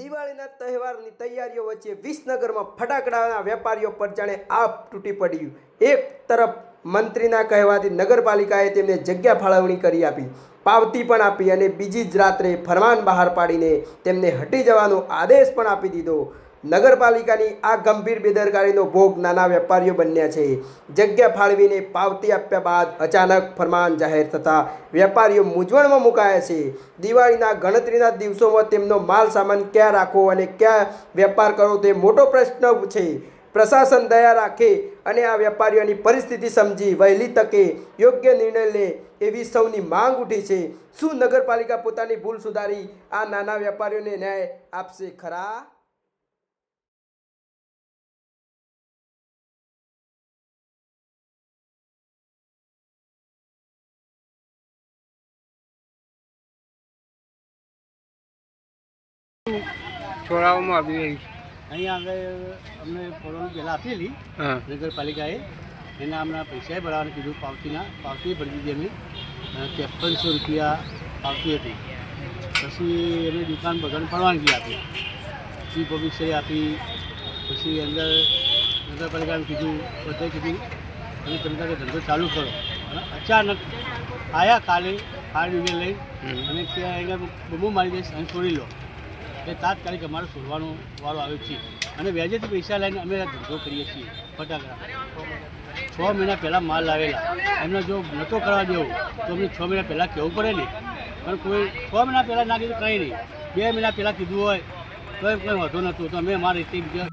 દિવાળીના તહેવારની તૈયારીઓ વચ્ચે વિસનગરમાં ફટાકડાના વેપારીઓ પર જાણે આપ તૂટી પડ્યું. એક તરફ મંત્રીના કહેવાથી નગરપાલિકાએ તેમને જગ્યા ફાળવણી કરી આપી, પાવતી પણ આપી અને બીજી જ રાત્રે ફરમાન બહાર પાડીને તેમને હટી જવાનો આદેશ પણ આપી દીધો. નગરપાલિકાની આ ગંભીર બેદરકારીનો ભોગ નાના વેપારીઓ બન્યા છે. જગ્યા ફાળવીને પાવતી આપ્યા બાદ અચાનક ફરમાન જાહેર થતાં વેપારીઓ મૂંઝવણમાં મુકાયા છે. દિવાળીના ગણતરીના દિવસોમાં તેમનો માલ સામાન ક્યાં રાખવો અને ક્યાં વેપાર કરવો તે મોટો પ્રશ્ન છે. પ્રશાસન દયા રાખે અને આ વેપારીઓની પરિસ્થિતિ સમજી વહેલી તકે યોગ્ય નિર્ણય લે એવી સૌની માંગ ઉઠી છે. શું નગરપાલિકા પોતાની ભૂલ સુધારી આ નાના વેપારીઓને ન્યાય આપશે ખરા? છોરાઓમાં આવી અહીંયા આગળ અમને ફોરવાનું પહેલાં આપેલી નગરપાલિકાએ. એના હમણાં પૈસાએ ભરવાનું કીધું પાવતીના પાવતી ભરી દીધી અમે ત્રેપનસો રૂપિયા પાવતી હતી. પછી એને દુકાન બગાડ પરવાનગી આપી. ચીફ ઓફિસરે આપી પછી અંદર નગરપાલિકાને કીધું બધે કીધું અને તમે તારે ધંધો ચાલુ કરો. અને અચાનક આવ્યા કાલે ફાયર બ્રિગેડ લઈ અને ત્યાં એને બબુ મારી દઈશ અને છોડી લો. એ તાત્કાલિક અમારે છોડવાનો વાળો આવ્યો છે. અને વ્યાજેથી પૈસા લઈને અમે ધંધો કરીએ છીએ, ફટાકડા. છ મહિના પહેલાં માલ લાવેલા. એમને જો નહોતો કરવા દેવો, તો અમને છ મહિના પહેલાં કહેવું પડે ને. પણ કોઈ છ મહિના પહેલાં ના કીધું કંઈ નહીં. બે મહિના પહેલાં કીધું હોય તો કંઈ વાંધો નહોતું. તો અમે અમારી રીતે બીજા